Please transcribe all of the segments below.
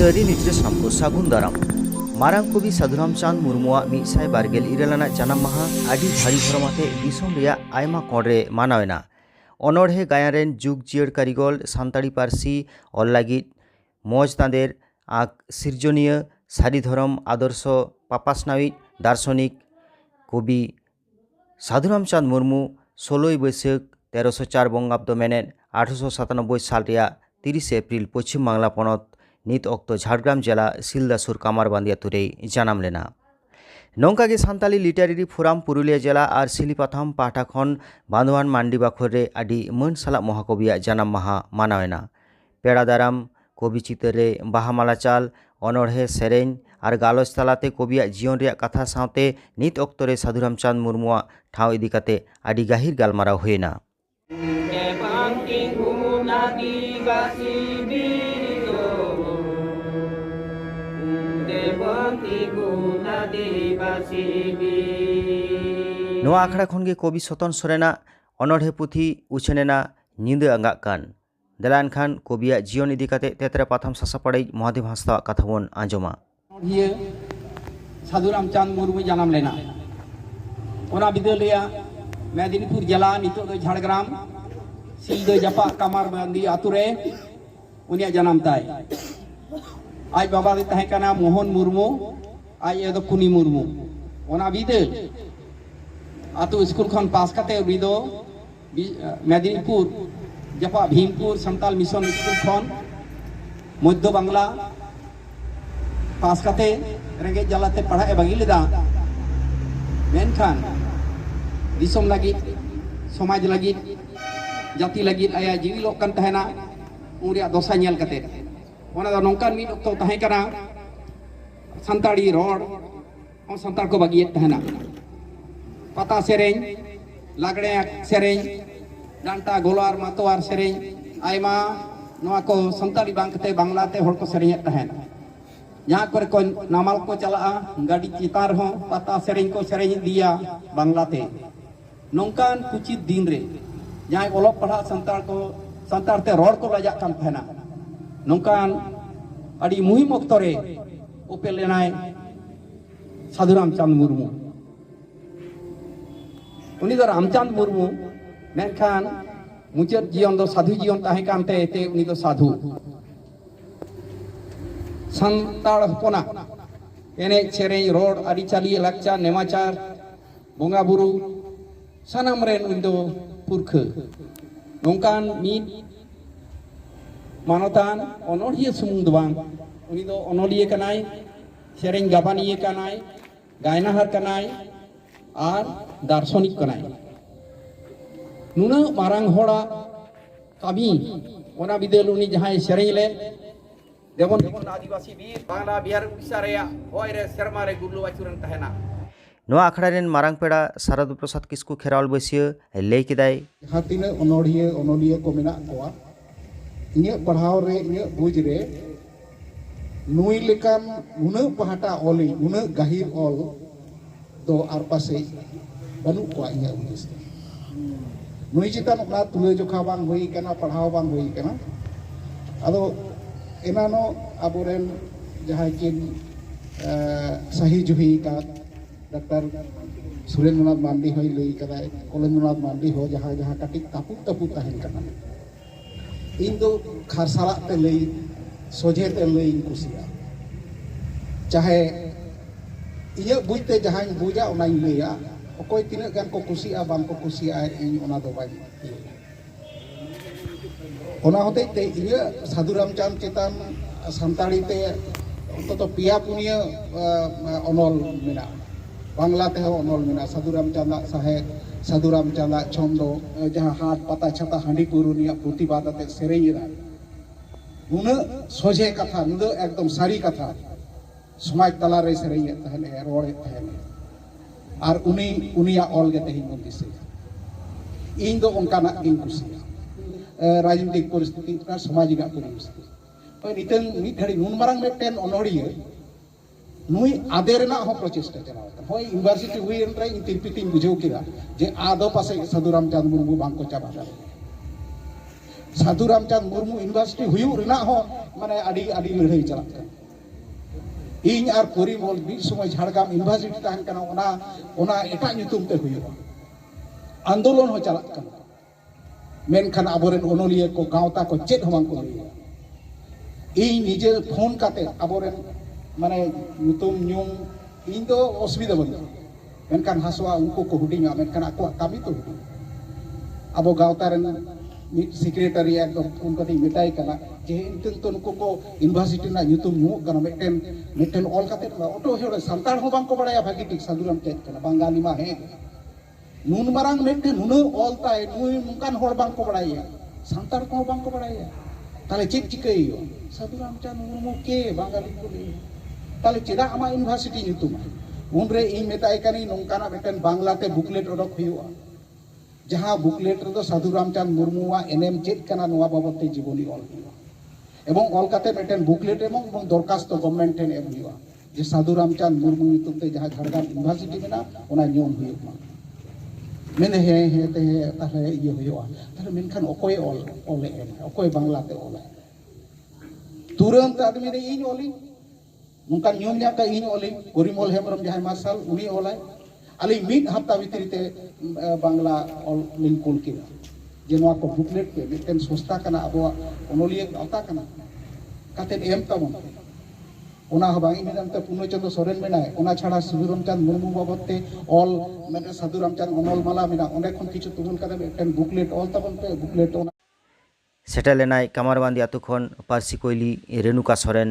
ᱥᱟᱹᱨᱤ ᱱᱤᱛᱨᱮ ᱥᱟᱢᱠᱚ ᱥᱟᱹᱜᱩᱱ ᱫᱟᱨᱟᱢ ᱢᱟᱨᱟᱝ ᱠᱚᱵᱤ ᱥᱟᱫᱷᱩᱨᱟᱢ ᱪᱟᱸᱫ ᱢᱩᱨᱢᱩᱣᱟᱜ ᱢᱤᱫᱥᱟᱭ ᱵᱟᱨᱜᱮᱞ ᱤᱨᱟᱹᱞ ᱟᱱᱟᱜ ᱡᱟᱱᱟᱢ ᱢᱟᱦᱟ ᱟᱹᱰᱤ ᱫᱷᱚᱨᱚᱢ ᱫᱷᱚᱨᱚᱢᱟᱛᱮ ᱫᱤᱥᱚᱢ ᱨᱮᱭᱟᱜ ᱟᱭᱢᱟ ᱠᱚᱬᱨᱮ ᱮᱱᱟ ᱚᱱᱚᱬᱦᱮ ᱜᱟᱭᱟᱱ ᱨᱮᱱ ᱡᱩᱜᱽ ᱡᱤᱭᱟᱹᱲ ᱠᱟᱹᱨᱤᱜᱚᱞ ᱥᱟᱱᱛᱟᱲᱤ ᱯᱟᱹᱨᱥᱤ ᱚᱞ ᱞᱟᱹᱜᱤᱫ ᱢᱚᱡᱽ ᱛᱟᱸᱫᱮᱨ ᱟᱸᱠ ᱥᱤᱨᱡᱚᱱᱤᱭᱟᱹ ᱥᱟᱹᱨᱤ ᱫᱷᱚᱨᱚᱢ ᱟᱫᱚᱨᱥᱚ ᱯᱟᱯᱟᱥᱱᱟᱣᱤᱡ ᱫᱟᱨᱥᱚᱱᱤᱠ ᱠᱚᱵᱤ সাধুরাম ᱢᱩᱨᱢᱩ ᱥᱳᱞᱳᱭ ষোলোই ᱛᱮᱨᱚᱥᱚ ᱪᱟᱨ চার ᱢᱮᱱᱮᱫ মেনে আঠেরোশো ᱥᱟᱞ ᱨᱮᱭᱟᱜ রেয়া ᱮᱯᱨᱤᱞ ᱯᱚᱪᱷᱤᱢ ᱵᱟᱝᱞᱟ ᱯᱚᱱᱚᱛ ᱱᱤᱛ ᱚᱠᱛᱚ ᱡᱷᱟᱲᱜᱨᱟᱢ ᱡᱮᱞᱟ ᱥᱤᱞᱫᱟ ᱥᱩᱨ ᱠᱟᱢᱟᱨᱵᱟᱸᱫᱤᱭᱟ ᱛᱩᱨᱮᱭ ᱡᱟᱱᱟᱢ ᱞᱮᱱᱟ ᱱᱚᱝᱠᱟᱜᱮ ᱥᱟᱱᱛᱟᱞᱤ ᱞᱤᱴᱟᱨᱮᱨᱤ ᱯᱷᱳᱨᱟᱢ ᱯᱩᱨᱩᱞᱤᱭᱟᱹ ᱡᱮᱞᱟ ᱟᱨ ᱥᱤᱞᱤᱯᱟᱛᱷᱟᱢ ᱯᱟᱦᱴᱟ ᱠᱷᱚᱱ ᱵᱟᱸᱫᱣᱟᱱ ᱢᱟᱱᱰᱤ ᱵᱟᱠᱷᱳᱨ ᱨᱮ ᱟᱹᱰᱤ ᱢᱟᱹᱱ ᱥᱟᱞᱟᱜ ᱢᱚᱦᱟᱠᱚᱵᱤᱭᱟᱜ ᱡᱟᱱᱟᱢ ᱢᱟᱦᱟ ᱢᱟᱱᱟᱣ ᱮᱱᱟ ᱯᱮᱲᱟ ᱫᱟᱨᱟᱢ ᱠᱚᱵᱤ ᱪᱤᱛᱟᱹᱨ ᱨᱮ ᱵᱟᱦᱟᱢᱟᱞᱟ ᱪᱟᱞ ᱚᱱᱚᱬᱦᱮ ᱥᱮᱨᱮᱧ ᱟᱨ ᱜᱟᱞᱚᱪ ᱛᱟᱞᱟᱛᱮ ᱠᱚᱵᱤᱭᱟᱜ ᱡᱤᱭᱚᱱ ᱨᱮᱭᱟᱜ ᱠᱟᱛᱷᱟ ᱥᱟᱶᱛᱮ ᱱᱤᱛ ᱚᱠᱛᱚ ᱨᱮ ᱥᱟᱹᱫᱷᱩ ᱨᱟᱢᱪᱟᱸᱫᱽ ᱢᱩᱨᱢᱩᱣᱟᱜ ᱴᱷᱟᱶ ᱤᱫᱤ ᱠᱟᱛᱮ ᱟᱹᱰᱤ ᱜᱟᱹᱦᱤᱨ ᱜᱟᱞᱢᱟᱨᱟᱣ ᱦᱩᱭ ᱮᱱᱟ ᱱᱚᱣᱟ ᱟᱠᱷᱲᱟ ᱠᱷᱚᱱ ᱜᱮ ᱠᱚᱵᱤ ᱥᱚᱛᱚᱱ ᱥᱚᱨᱮᱱᱟᱜ ᱚᱱᱚᱬᱦᱮ ᱯᱩᱛᱷᱤ ᱩᱪᱷᱟᱹᱱᱮᱱᱟ ᱧᱤᱫᱟᱹ ᱟᱸᱜᱟᱜ ᱠᱟᱱ ᱫᱮᱞᱟ ᱮᱱᱠᱷᱟᱱ ᱠᱚᱵᱤᱭᱟᱜ ᱡᱤᱭᱚᱱ ᱤᱫᱤ ᱠᱟᱛᱮ ᱛᱮᱛᱨᱮ ᱯᱟᱛᱷᱟᱢ ᱥᱟᱥᱟᱯᱟᱲᱤᱡ ᱢᱚᱦᱟᱫᱮᱵ ᱦᱟᱸᱥᱫᱟᱣᱟᱜ ᱠᱟᱛᱷᱟ ᱵᱚᱱ ᱟᱸᱡᱚᱢᱟ ᱥᱟᱫᱷᱩ ᱨᱟᱢᱪᱟᱸᱫᱽ ᱢᱩᱨᱢᱩ ᱡᱟᱱᱟᱢ ᱞᱮᱱᱟ ᱚᱱᱟ ᱵᱤᱫᱟᱹᱞᱤᱭᱟ ᱢᱮᱫᱽᱱᱤᱯᱩᱨ ᱡᱮᱞᱟ ᱱᱤᱛᱚᱜ ᱫᱚ ᱡᱷᱟᱲᱜᱨᱟᱢ ᱥᱤᱞᱫᱟᱹ ᱡᱟᱯᱟᱜ ᱠᱟᱢᱟᱨ ᱵᱟᱸᱫᱤ ᱟᱛᱩ ᱨᱮ ᱩᱱᱤᱭᱟᱜ ᱡᱟᱱᱟᱢ ᱛᱟᱭ आज बाबा दे तहकना मोहन मुर्मू आज ये दो कुनी मुर्मू ओना बिदे आतु स्कूल खन पास करते बिदो मेदिनीपुर जपा भीमपुर संताल मिशन स्कूल खन मध्य बांग्ला पास करते रेंगे जलाते पढ़ाए बागी लेदा मेनखान दिसम लगी समाज लगी जाति लगी आया जीविलोक कन तहना उन दशा नेल करते नौकान मी सानी रोड और को बगिए पता से लगड़े गोलार को सानी बांगलाते जहाँ को नामाल को चला गाड़ी चितार हो पता सेरे को दिया बांगलाते नौकान कुचित दिन रे जहाँ ओलो पढ़ा सानतार को ते रोड को लजाक ᱱᱚᱝᱠᱟᱱ ᱟᱹᱰᱤ ᱢᱩᱦᱤᱢ ᱚᱠᱛᱚ ᱨᱮ ᱩᱯᱮᱞ ᱞᱮᱱᱟᱭ ᱥᱟᱫᱷᱩ ᱨᱟᱢᱪᱟᱸᱫᱽ ᱢᱩᱨᱢᱩ ᱩᱱᱤ ᱫᱚ ᱨᱟᱢᱪᱟᱸᱫᱽ ᱢᱩᱨᱢᱩ ᱢᱮᱱᱠᱷᱟᱱ ᱢᱩᱪᱟᱹᱫ ᱡᱤᱭᱚᱱ ᱫᱚ ᱥᱟᱫᱷᱩ ᱡᱤᱭᱚᱱ ᱛᱟᱦᱮᱸ ᱠᱟᱱ ᱛᱮ ᱮᱛᱮ ᱩᱱᱤ ᱫᱚ ᱥᱟᱫᱷᱩ ᱥᱟᱱᱛᱟᱲ ᱦᱚᱯᱚᱱᱟᱜ ᱮᱱᱮᱡ ᱥᱮᱨᱮᱧ ᱨᱚᱲ ᱟᱹᱨᱤᱪᱟᱹᱞᱤ ᱞᱟᱠᱪᱟᱨ ᱱᱮᱢᱟᱪᱟᱨ ᱵᱚᱸᱜᱟ ᱵᱩᱨᱩ ᱥᱟᱱᱟᱢ ᱨᱮᱱ ᱩᱱᱤ ᱫᱚ ᱯᱩᱨᱠᱷᱟᱹ ᱱᱚᱝᱠᱟᱱ ᱢᱤᱫ ᱢᱟᱱᱚᱛᱟᱱ ᱚᱱᱚᱲᱦᱤᱭᱟᱹ ᱥᱩᱢᱩᱝ ᱫᱚ ᱵᱟᱝ ᱩᱱᱤ ᱫᱚ ᱚᱱᱚᱞᱤᱭᱟᱹ ᱠᱟᱱᱟᱭ ᱥᱮᱨᱮᱧ ᱜᱟᱵᱟᱱᱤᱭᱟᱹ ᱠᱟᱱᱟᱭ ᱜᱟᱭᱱᱟᱦᱟᱨ ᱠᱟᱱᱟᱭ ᱟᱨ ᱫᱟᱨᱥᱚᱱᱤᱠ ᱠᱟᱱᱟᱭ ᱱᱩᱱᱟᱹᱜ ᱢᱟᱨᱟᱝ ᱦᱚᱲᱟᱜ ᱠᱟᱹᱢᱤ ᱚᱱᱟ ᱵᱤᱫᱟᱹᱞ ᱩᱱᱤ ᱡᱟᱦᱟᱸᱭ ᱥᱮᱨᱮᱧ ᱞᱮᱫ ᱡᱮᱢᱚᱱ ᱡᱮᱢᱚᱱ ᱟᱹᱫᱤᱵᱟᱹᱥᱤ ᱵᱤᱨ ᱵᱟᱝᱞᱟ ᱵᱤᱦᱟᱨ ᱩᱲᱤᱥᱥᱟ ᱨᱮᱭᱟᱜ ᱦᱚᱭ ᱨᱮ ᱥᱮᱨᱢᱟ ᱨᱮ ᱜᱩᱨᱞᱟᱹ ᱟᱹᱪᱩᱨᱮᱱ ᱛᱟᱦᱮᱱᱟ ᱱᱚᱣᱟ ᱟᱠᱷᱲᱟ ᱨᱮᱱ ᱢᱟᱨᱟᱝ ᱯᱮᱲᱟ ᱥᱟᱨᱚᱫ ᱯᱨᱚᱥᱟᱫᱽ ᱠᱤᱥᱠᱩ ᱠᱷᱮᱨᱣᱟᱞ ᱵᱟᱹᱥᱭᱟᱹ ᱞᱟᱹᱭ ᱠᱮᱫᱟᱭ ᱡᱟᱦᱟᱸ ᱛᱤᱱᱟᱹᱜ ᱚᱱᱚᱲᱦᱤᱭᱟᱹ ᱚᱱᱚᱞᱤᱭᱟᱹ ᱠᱚ ᱢᱮᱱᱟᱜ ᱠᱚᱣᱟ ᱤᱧᱟᱹᱜ ᱯᱟᱲᱦᱟᱣ ᱨᱮ ᱤᱧᱟᱹᱜ ᱵᱩᱡᱽ ᱨᱮ ᱱᱩᱭ ᱞᱮᱠᱟᱱ ᱩᱱᱟᱹᱜ ᱯᱟᱦᱴᱟ ᱚᱞᱤᱧ ᱩᱱᱟᱹᱜ ᱜᱟᱹᱦᱤᱨ ᱚᱞ ᱫᱚ ᱟᱨ ᱯᱟᱥᱮᱡ ᱵᱟᱹᱱᱩᱜ ᱠᱚᱣᱟ ᱤᱧᱟᱹᱜ ᱦᱩᱫᱤᱥ ᱫᱚ ᱱᱩᱭ ᱪᱮᱛᱟᱱ ᱚᱱᱟ ᱛᱩᱞᱟᱹᱡᱚᱠᱷᱟ ᱵᱟᱝ ᱦᱩᱭ ᱠᱟᱱᱟ ᱯᱟᱲᱦᱟᱣ ᱵᱟᱝ ᱦᱩᱭ ᱠᱟᱱᱟ ᱟᱫᱚ ᱮᱱᱟᱱᱚ ᱟᱵᱚᱨᱮᱱ ᱡᱟᱦᱟᱸᱭ ᱠᱤᱱ ᱥᱟᱦᱤ ᱡᱩᱦᱤ ᱠᱟᱫ ᱰᱟᱠᱛᱟᱨ ᱥᱩᱨᱮᱱᱫᱨᱚᱱᱟᱛᱷ ᱢᱟᱱᱰᱤ ᱦᱚᱸᱭ ᱞᱟᱹᱭ ᱠᱟᱫᱟᱭ ᱠᱚᱞᱮᱱᱫᱨᱚᱱᱟᱛᱷ ᱢᱟᱱᱰᱤ ᱦᱚᱸ ᱡᱟᱦᱟᱸ ᱡᱟᱦᱟᱸ ᱠᱟᱹᱴᱤᱡ ᱛᱟᱹᱯᱩᱜ ᱛᱟᱹᱯᱩᱜ ᱛᱟᱦᱮᱱ ᱠᱟᱱᱟ खारसाते लई सोझेते लई कुसिया चाहे इं बुजते जहां बुझा उन लैया अकय तीन को कुसिया बाम को कुसिया हते इं साधुराम चांद चितान सानी अंत पिया पुनिया अनल मेरा bangla teho onol mena saduram chanda sahet saduram chanda chondo hat eh, pata chata handi puruniya puti bata te sereira nuna soje katha nuna ekdom sari katha sumai tala re sereira tahan e roe tahan e ar uni uniya olge tehi mundi sehi eh, rajin tik puristi tikna sumaji ga puristi Pak Niteng, ini dari nun marang meten onori ya, नई आदे प्रचेषा प्रचेष्टा चलाव हॉय university हुई तिरपीती बुझे जे आदो पासे साधु रामचंद मुर्मू बांको चाबा दाड़े साधु रामचंद मुर्मू यूनिवर्सिटी हुई हो लड़ाई चलान इन और परिमल मिद समय झाड़ग्राम यूनिवर्सिटी तहन कना ते आंदोलन चलान चलाव कना मेनखान को गाँवता को चेक हो बांको इन निजे फोन काते आबोरेन मानने असुविधा बनकर हासुआ उनको हूँ कमी तो हूँ अब गातारे सेक्रेटरी एकदम मेटाई कर जेहेन तो नुक इनवार्सिटी युगन ऑल अटो हे सान को बड़ा भागी ठीक साधुराम चेकाली मा हेन नून मांग हूनता नुई नुकान को बड़ा सानतार को बड़ा ते चे चिका साधुराम चा मुर्मू के बांगाली को ᱛᱟᱦᱞᱮ ᱪᱮᱫᱟᱜ ᱟᱢᱟᱜ ᱤᱭᱩᱱᱤᱵᱷᱟᱨᱥᱤᱴᱤ ᱧᱩᱛᱩᱢᱟ ᱩᱱᱨᱮ ᱤᱧ ᱢᱮᱛᱟᱭ ᱠᱟᱹᱱᱟᱹᱧ ᱱᱚᱝᱠᱟᱱᱟᱜ ᱢᱤᱫᱴᱮᱱ ᱵᱟᱝᱞᱟᱛᱮ ᱵᱩᱠᱞᱮᱴ ᱚᱰᱚᱠ ᱦᱩᱭᱩᱜᱼᱟ ᱡᱟᱦᱟᱸ ᱵᱩᱠᱞᱮᱴ ᱨᱮᱫᱚ ᱥᱟᱹᱫᱷᱩ ᱨᱟᱢᱪᱟᱸᱫᱽ ᱢᱩᱨᱢᱩᱣᱟᱜ ᱮᱱᱮᱢ ᱪᱮᱫ ᱠᱟᱱᱟ ᱱᱚᱣᱟ ᱵᱟᱵᱚᱫ ᱛᱮ ᱡᱤᱵᱚᱱᱤ ᱚᱞ ᱦᱩᱭᱩᱜᱼᱟ এবং অলকাতে মিটেন বুকলেট এবং এবং দরখাস্ত গভর্নমেন্ট ঠেন এম হুয়া যে সাধু রামচাঁদ মুর্মু নিতুম তে যাহা ঝাড়গ্রাম ইউনিভার্সিটি মেনা ওনা নিয়ম হুয়া মেনে হে হে তে হে তাহলে ইয়ে হুয়া তাহলে মেনখান অকয় অল অলে অকয় বাংলাতে অলে তুরন্ত আদমি রে ইন অলি ᱱᱚᱝᱠᱟ ᱧᱮᱞ ᱧᱟᱢ ᱠᱟᱜ ᱤᱧ ᱚᱞᱤᱧ ᱯᱚᱨᱤᱢᱚᱞ ᱦᱮᱢᱵᱨᱚᱢ ᱡᱟᱦᱟᱸᱭ ᱢᱟᱨᱥᱟᱞ ᱩᱱᱤ ᱚᱞᱟᱭ ᱟᱹᱞᱤᱧ ᱢᱤᱫ ᱦᱟᱯᱛᱟ ᱵᱷᱤᱛᱨᱤ ᱛᱮ ᱵᱟᱝᱞᱟ ᱚᱞ ᱞᱤᱧ ᱠᱩᱞ ᱠᱮᱫᱟ ᱡᱮ ᱱᱚᱣᱟ ᱠᱚ ᱵᱩᱠᱞᱮᱴ ᱯᱮ ᱢᱤᱫᱴᱮᱱ ᱥᱚᱥᱛᱟ ᱠᱟᱱᱟ ᱟᱵᱚᱣᱟᱜ ᱚᱱᱚᱞᱤᱭᱟᱹ ᱜᱟᱶᱛᱟ ᱠᱟᱱᱟ ᱠᱟᱛᱮᱫ ᱮᱢ ᱛᱟᱵᱚᱱ ᱯᱮ ᱚᱱᱟ ᱦᱚᱸ ᱵᱟᱝ ᱤᱱᱟᱹ ᱛᱟᱭᱚᱢᱛᱮ ᱯᱩᱨᱱᱚᱪᱚᱱᱫᱨᱚ ᱥᱚᱨᱮᱱ ᱢᱮᱱᱟᱭ ᱚᱱᱟ ᱪᱷᱟᱲᱟ ᱥᱤᱫᱩ ᱨᱟᱢᱪᱟᱸᱫᱽ ᱢᱩᱨᱢᱩ ᱵᱟᱵᱚᱫ ᱛᱮ ᱚᱞ ᱢᱤᱫᱴᱮᱱ ᱥᱟᱫᱷᱩ ᱨᱟᱢᱪᱟᱸᱫᱽ ᱚᱱᱚᱞ ᱢᱟᱞᱟ ᱢᱮᱱᱟᱜ ᱚᱸᱰᱮ ᱠᱷᱚᱱ ᱠᱤᱪᱷᱩ ᱛᱩᱢᱟᱹᱞ ᱠᱟᱛᱮ ᱢᱤᱫᱴᱮᱱ ᱵᱩᱠᱞᱮᱴ ᱚᱞ ᱛᱟᱵᱚᱱ ᱯᱮ ᱵᱩᱠᱞᱮᱴ ᱚᱱᱟ ᱥᱮᱴᱮᱨ ᱞᱮᱱᱟᱭ ᱠᱟᱢᱟᱨᱵᱟᱸᱫᱤ ᱟᱛᱳ ᱠᱷᱚᱱ ᱯᱟᱹᱨᱥᱤ ᱠᱚᱭᱞᱤ ᱨᱮᱱᱩᱠᱟ ᱥᱚᱨᱮᱱ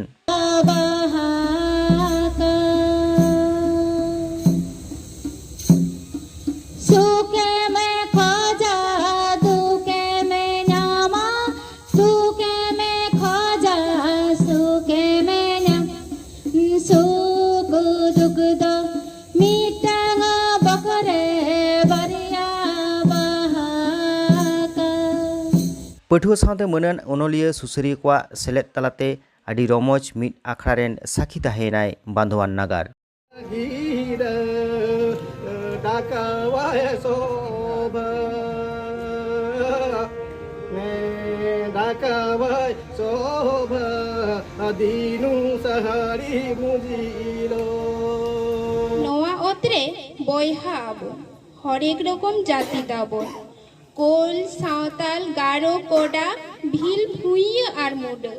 ᱯᱟᱹᱴᱷᱩᱣᱟᱹ ᱥᱟᱶᱛᱮ ᱢᱟᱹᱱᱟᱱ ᱚᱱᱚᱞᱤᱭᱟᱹ ᱥᱩᱥᱟᱹᱨᱤᱭᱟᱹ ᱠᱚᱣᱟᱜ ᱥᱮᱞᱮᱫ ᱛᱟᱞᱟᱛᱮ ᱟᱹᱰᱤ ᱨᱚᱢᱚᱡᱽ ᱢᱤᱫ ᱟᱠᱷᱲᱟ ᱨᱮᱱ ᱥᱟᱹᱠᱷᱤ ᱛᱟᱦᱮᱸᱭᱮᱱᱟᱭ ᱵᱟᱸᱫᱷᱣᱟᱱ ᱱᱟᱜᱟᱨ ডাকাবাই শোভা দিনু সাহারি মুজিল নোয়া ওতরে বইহা আবো হরেক রকম জাতি দাবন কোল সাঁওতাল গারো কোডা ভিল ভুঁইয়ে আর মুডা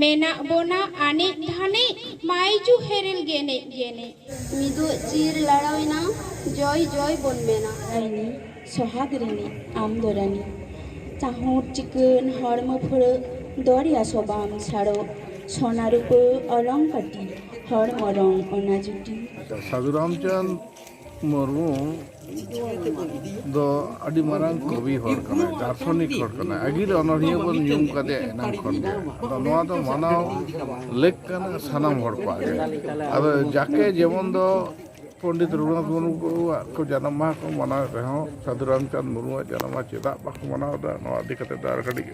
মেনা বোনা আনে ধানে মাইজু হেরেল গেনে গেনে মিদু চির লড়াইনা জয় জয় বন মেনা রাইনি সোহাগ রিনি আমদো রানি চাহর চিকন হর্ম ফুড় দরিয়া সবাম ছাড়ো সোনা রূপ কাটি হর্ম রং অনাজুটি সাধু রামচাঁদ মর্মু ᱫᱚ ᱟᱹᱰᱤ ᱢᱟᱨᱟᱝ ᱠᱚᱵᱤ ᱦᱚᱲ ᱠᱟᱱᱟᱭ ᱫᱟᱨᱥᱚᱱᱤᱠ ᱦᱚᱲ ᱠᱟᱱᱟᱭ ᱟᱹᱜᱤᱞ ᱚᱱᱚᱲᱦᱤᱭᱟᱹ ᱵᱚᱱ ᱧᱩᱢ ᱠᱟᱫᱮᱭᱟ ᱮᱱᱟᱝ ᱠᱷᱚᱱ ᱜᱮ ᱟᱫᱚ ᱱᱚᱣᱟ ᱫᱚ ᱢᱟᱱᱟᱣ ᱞᱮᱠ ᱠᱟᱱᱟ ᱥᱟᱱᱟᱢ ᱦᱚᱲ ᱠᱚᱣᱟᱜ ᱜᱮ ᱟᱫᱚ ᱡᱟᱠᱮ ᱡᱮᱢᱚᱱ ᱫᱚ ᱯᱚᱱᱰᱤᱛ ᱨᱚᱜᱷᱩᱱᱟᱛᱷ ᱢᱩᱨᱢᱩᱣᱟᱜ ᱠᱚ ᱡᱟᱱᱟᱢ maha ᱠᱚ ᱢᱟᱱᱟᱣᱮᱫ ᱨᱮᱦᱚᱸ ᱥᱟᱹᱫᱷᱩ ᱨᱟᱢᱪᱟᱸᱫᱽ ᱢᱩᱨᱢᱩᱣᱟᱜ ᱡᱟᱱᱟᱢ ᱢᱟᱦᱟ ᱪᱮᱫᱟᱜ ᱵᱟᱠᱚ ᱢᱟᱱᱟᱣᱫᱟ ᱱᱚᱣᱟ ᱤᱫᱤ ᱠᱟᱛᱮᱫ ᱫᱚ ᱟᱨ ᱠᱟᱹᱴᱤᱡ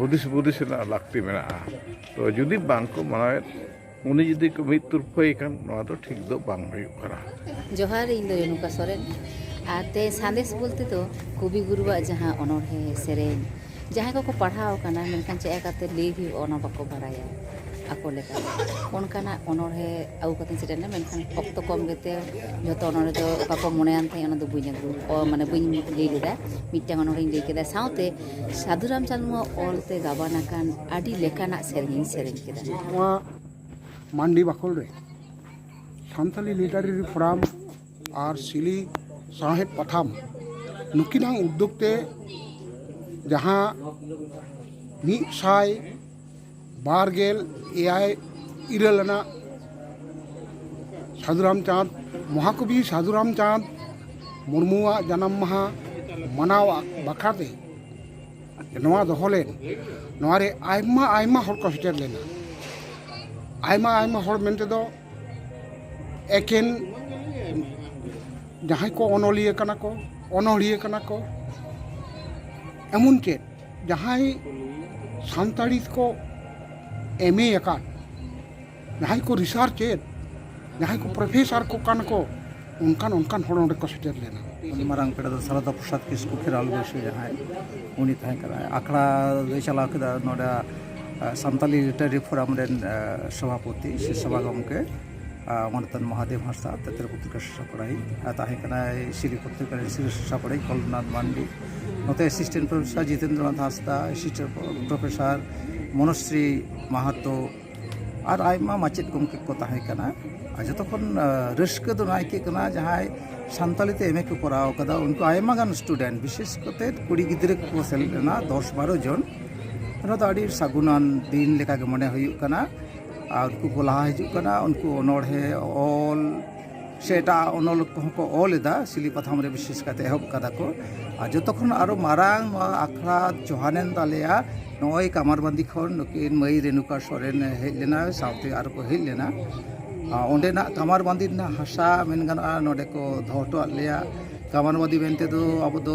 ᱦᱩᱫᱤᱥ ᱵᱩᱫᱤᱥ ᱨᱮᱱᱟᱜ ᱞᱟᱹᱠᱛᱤ ᱢᱮᱱᱟᱜᱼᱟ ᱛᱚ ᱡᱩᱫᱤ ᱵᱟᱝᱠᱚ ᱢᱟᱱᱟᱣᱮᱫ ᱩᱱᱤ ᱡᱩᱫᱤ ᱠᱚ ᱢᱤᱫ ᱛᱩᱨᱯᱷᱟᱹᱭ ᱠᱷᱟᱱ ᱱᱚᱣᱟ ᱫᱚ ᱴᱷᱤᱠ ᱫᱚ ᱵᱟᱝ ᱦᱩᱭᱩᱜ ᱠᱟᱱᱟ ᱡᱚᱦᱟᱨ ᱤᱧ ᱫᱚ ᱨᱮᱱᱩᱠᱟ ᱥᱚᱨᱮᱱ ᱟᱨ ᱛᱮ ᱥᱟᱸᱫᱮᱥ ᱵᱚᱞᱛᱮ ᱫᱚ ᱠᱚᱵᱤ ᱜᱩᱨᱩᱣᱟᱜ ᱡᱟᱦᱟᱸ ᱚᱱᱚᱬᱦᱮ ᱥᱮᱨᱮᱧ ᱡᱟᱦᱟᱸᱭ ᱠᱚᱠᱚ ᱯᱟᱲᱦᱟᱣ ᱠᱟᱱᱟ ᱢᱮᱱᱠᱷᱟᱱ ᱪᱮᱫ ᱠᱟᱛᱮ ᱞᱟᱹᱭ ᱦᱩᱭᱩᱜᱼᱟ ᱚᱱᱟ ᱵᱟᱠᱚ ᱵᱟᱲᱟᱭᱟ ᱟᱠᱚ ᱞᱮᱠᱟ ᱚᱱᱠᱟᱱᱟᱜ ᱚᱱᱚᱬᱦᱮ ᱟᱹᱜᱩ ᱠᱟᱛᱮᱧ ᱥᱮᱴᱮᱨ ᱞᱮᱱᱟ ᱢᱮᱱᱠᱷᱟᱱ ᱚᱠᱛᱚ ᱠᱚᱢ ᱜᱮᱛᱮ ᱡᱚᱛᱚ ᱚᱱᱚᱬᱦᱮ ᱫᱚ ᱚᱠᱟ ᱠᱚ ᱢᱚᱱᱮᱭᱟᱱ ᱛᱟᱦᱮᱸ ᱚᱱᱟ ᱫᱚ ᱵᱟᱹᱧ ᱟᱹᱜᱩ ᱢᱟᱱᱮ ᱵᱟᱹᱧ ᱞᱟᱹᱭ ᱞᱮᱫᱟ ᱢᱤᱫᱴᱟᱝ ᱚᱱᱚᱬᱦᱮᱧ ᱞᱟᱹᱭ ᱠᱮᱫᱟ ᱥᱟᱶᱛᱮ ᱥᱟᱹᱫᱷᱩ ᱨᱟᱢᱪᱟᱸᱫᱽ ᱢᱩ ᱚᱞᱛᱮ ᱜᱟᱵᱟᱱ ᱟᱠᱟᱱ ᱟᱹᱰᱤ ᱞᱮᱠᱟᱱᱟᱜ ᱥᱮᱨᱮᱧᱤᱧ ᱥᱮᱨᱮᱧ ᱠᱮᱫᱟ ᱱᱚᱣᱟ ᱢᱟᱱᱰᱤ ᱵᱟᱠᱷᱳᱞ ᱨᱮ ᱥᱟᱱᱛᱟᱞᱤ ᱞᱤᱴᱟᱨᱮᱨᱤ ᱯᱷᱳᱨᱟᱢ ᱟᱨ ᱥᱤᱞᱤ ᱥᱟᱶᱦᱮᱫ ᱯᱟᱛᱷᱟᱢ ᱱᱩᱠᱤᱱᱟᱜ ᱩᱫᱽᱫᱳᱜᱽ ᱛᱮ ᱡᱟᱦᱟᱸ ᱢᱤᱫ ᱥᱟᱭ ᱵᱟᱨᱜᱮᱞ ᱮᱭᱟᱭ ᱤᱨᱟᱹᱞ ᱟᱱᱟᱜ ᱥᱟᱫᱷᱩᱨᱟᱢ ᱪᱟᱸᱫᱽ ᱢᱚᱦᱟᱠᱚᱵᱤ ᱥᱟᱫᱷᱩᱨᱟᱢ ᱪᱟᱸᱫᱽ ᱢᱩᱨᱢᱩᱣᱟᱜ ᱡᱟᱱᱟᱢ ᱢᱟᱦᱟ ᱢᱟᱱᱟᱣ ᱵᱟᱠᱷᱨᱟᱛᱮ ᱱᱚᱣᱟ ᱫᱚᱦᱚ ᱞᱮᱱ ᱱᱚᱣᱟᱨᱮ ᱟᱭᱢᱟ ᱟᱭᱢᱟ ᱦᱚᱲ ᱠᱚ ᱥᱮᱴᱮᱨ ᱞᱮᱱᱟ ᱟᱭᱢᱟ ᱟᱭᱢᱟ ᱦᱚᱲ ᱢᱮᱱᱛᱮ ᱫᱚ ᱮᱠᱮᱱ ᱡᱟᱦᱟᱸᱭ ᱠᱚ ᱚᱱᱚᱞᱤᱭᱟᱹ ᱠᱟᱱᱟ ᱠᱚ ᱚᱱᱚᱲᱦᱤᱭᱟᱹ ᱠᱟᱱᱟ ᱠᱚ ᱮᱢᱚᱱ ᱪᱮᱫ ᱡᱟᱦᱟᱸᱭ ᱥᱟᱱᱛᱟᱲᱤ ᱠᱚ ᱮᱢᱮ ᱟᱠᱟᱫ ᱡᱟᱦᱟᱸᱭ ᱠᱚ ᱨᱤᱥᱟᱨᱪ ᱮᱫ ᱡᱟᱦᱟᱸᱭ ᱠᱚ ᱯᱨᱚᱯᱷᱮᱥᱟᱨ ᱠᱚ ᱠᱟᱱ ᱠᱚ ᱚᱱᱠᱟᱱ ᱚᱱᱠᱟᱱ ᱦᱚᱲ ᱚᱸᱰᱮ ᱠᱚ ᱥᱮᱴᱮᱨ ᱞᱮᱱᱟ ᱢᱟᱨᱟᱝ ᱯᱮᱲᱟ ᱫᱚ ᱥᱟᱨᱚᱫᱟ ᱯᱨᱚᱥᱟᱫᱽ ᱠᱤᱥᱠᱩ ᱠᱷᱮᱨᱟᱞ ᱵᱟᱹᱥᱤ ᱡᱟᱦᱟᱸᱭ ᱩᱱᱤ ᱛᱟᱦᱮᱸ ᱠᱟᱱᱟ ᱟᱠᱷᱲᱟ ᱫᱚᱭ ᱪᱟᱞᱟᱣ ᱠᱮᱫᱟ ᱱᱚᱰᱮ সান্তালি লিটারি ফোরামের সভাপতি সে সভাগমকে মনতন মহাদেব হাঁসদা তাদের পত্রিকা শাসকরাই তাহেকানায় সিরি পত্রিকার সিরি শাসকরাই কল্পনাথ মান্ডি নতে assistant professor Jitendranath Hansda assistant professor Monoshree Mahato আর আইমা মাচেদ গমকে কো আর যতক্ষণ রিস্ক দো নাই কে যাহাই সান্তালিতে এম এ কে পড়াও কাদা উনকো আইমা গান স্টুডেন্ট বিশেষ করে কুড়ি গিদ্রে কো সেলেনা দশ বারো জন ᱚᱱᱟ ᱫᱚ ᱟᱹᱰᱤ ᱥᱟᱹᱜᱩᱱᱟᱱ ᱫᱤᱱ ᱞᱮᱠᱟᱜᱮ ᱢᱚᱱᱮ ᱦᱩᱭᱩᱜ ᱠᱟᱱᱟ ᱟᱨ ᱩᱱᱠᱩ ᱠᱚ ᱞᱟᱦᱟ ᱦᱤᱡᱩᱜ ᱠᱟᱱᱟ ᱩᱱᱠᱩ ᱚᱱᱚᱬᱦᱮ ᱚᱞ ᱥᱮ ᱮᱴᱟᱜ ᱚᱱᱚᱞ ᱠᱚᱦᱚᱸ ᱠᱚ ᱚᱞ ᱮᱫᱟ ᱥᱤᱞᱤ ᱯᱟᱛᱷᱟᱢ ᱨᱮ ᱵᱤᱥᱮᱥ ᱠᱟᱛᱮ ᱮᱦᱚᱵ ᱠᱟᱫᱟ ᱠᱚ ᱟᱨ ᱡᱚᱛᱚ ᱠᱷᱚᱱ ᱟᱨᱚ ᱢᱟᱨᱟᱝ ᱱᱚᱣᱟ ᱟᱠᱷᱲᱟ ᱡᱚᱦᱟᱱᱮᱱ ᱛᱟᱞᱮᱭᱟ ᱱᱚᱜᱼᱚᱭ ᱠᱟᱢᱟᱨᱵᱟᱸᱫᱤ ᱠᱷᱚᱱ ᱱᱩᱠᱤᱱ ᱢᱟᱹᱭ ᱨᱮᱱᱩᱠᱟ ᱥᱚᱨᱮᱱ ᱦᱮᱡ ᱞᱮᱱᱟ ᱥᱟᱶᱛᱮ ᱟᱨᱚ ᱠᱚ ᱦᱮᱡ ᱞᱮᱱᱟ ᱚᱸᱰᱮᱱᱟᱜ ᱠᱟᱢᱟᱨᱵᱟᱸᱫᱤ ᱨᱮᱱᱟᱜ ᱦᱟᱥᱟ ᱢᱮᱱ ᱜᱟᱱᱚᱜᱼᱟ ᱱᱚᱰᱮ ᱠᱚ ᱫᱚᱦᱚ ᱦᱚᱴᱚ ᱟᱫ ᱞᱮᱭᱟ ગામમાંથી બેન તે તો આ બધો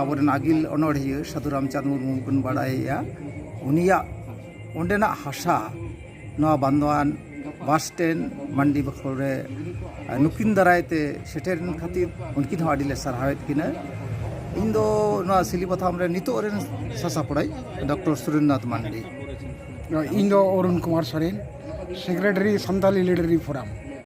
આપણે નાગિલ અનોઢીએ સાધુરામચંદ મુર્મુ કુંબાડાયા ઉનિયા ઓંડેના હાસા નવા બાંધવાન বাস ট্রেন মান্ডি বখরে নুকিন দারাইতে সেটের খাতির উনকিন আডিলে সারহাওয়েত কিনা ইন দো না নিত রে সাসা পড়াই ডক্টর সুরেন্দ্রনাথ মান্ডি ইন Arun Kumar Soren secretary Santali literary forum